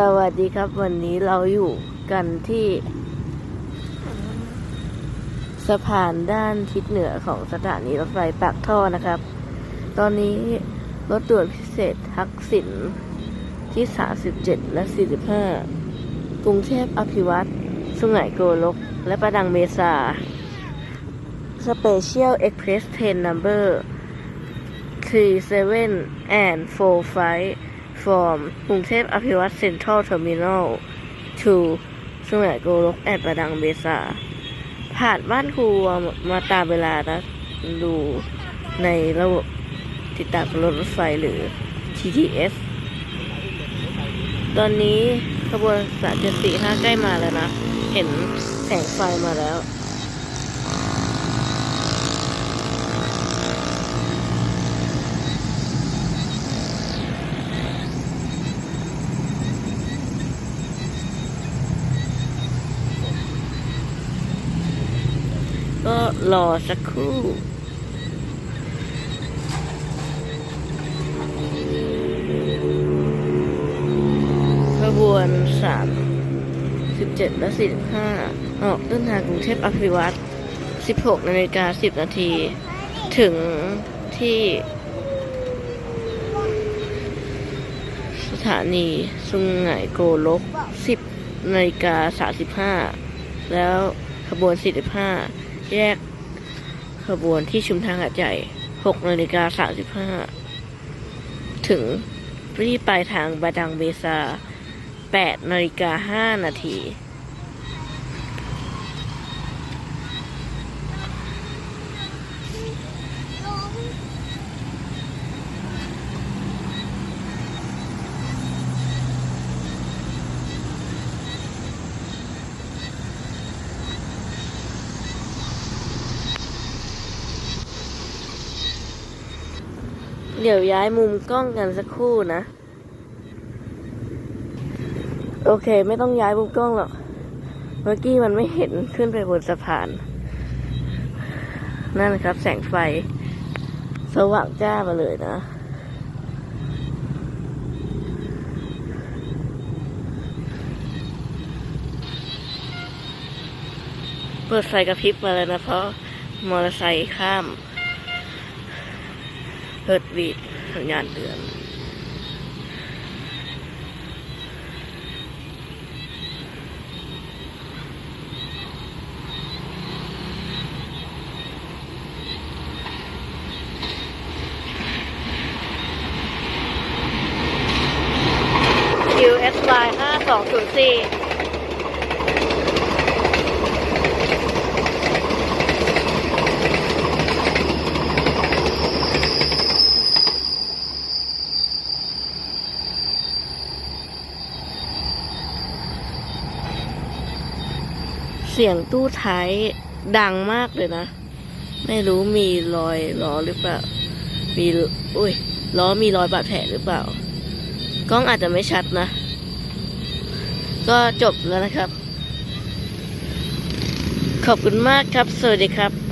สวัสดีครับวันนี้เราอยู่กันที่ สะพานด้านทิศเหนือของสถานีรถไฟปากท่อนะครับ ตอนนี้รถด่วนพิเศษทักษิณที่ 37 และ 45 กรุงเทพอภิวัตรสุไหงโกลก และประดังเมษา Special Express Train Number 37 and 4 flight from กรุงเทพอภิวัตร Central Terminal to สุไหงโกลกแอดประดังเบษาผ่านบ้านครูมาตามเวลานะดูในระบบติดตามรถรถไฟหรือ TTS ตอนนี้ขบวนสายเจ็ดสี่ห้าใกล้มาแล้วนะ เห็นแสงไฟมาแล้ว ก็ รอสักครู่ขบวนสามสิบเจ็ดและสี่สิบห้าออกเดินทางกรุงเทพอภิวัตรสิบหกนาฬิกาสิบนาที ถึงที่ สถานีสุงไหงโกลกสิบนาฬิกาสาสิบห้าแล้วขบวนสี่สิบห้าแยก ขบวนที่ชุมทางหาดใหญ่6นาฬิกา35 ถึงที่ปลายทางบาดังเบซา8นาฬิกา5นาที เดี๋ยวย้ายมุมกล้องกันสักครู่นะ โอเค ไม่ต้องย้ายมุมกล้องหรอก เมื่อกี้มันไม่เห็นขึ้นไปบนสะพาน นั่นนะครับ แสงไฟ สว่างจ้ามาเลยนะเปิดไฟกระพริบมาเลยนะเพราะมอเตอร์ไซค์ข้าม เฮิร์ตวีดสัญญาณเตือนคิวเอสไลห้าสองศูนย์สี่ เสียงตู้ท้ายดังมากเลยนะ ไม่รู้มีรอยล้อหรือเปล่า มีอุ้ยล้อมีรอยบาดแผลหรือเปล่า กล้องอาจจะไม่ชัดนะ ก็จบแล้วนะครับ ขอบคุณมากครับ สวัสดีครับ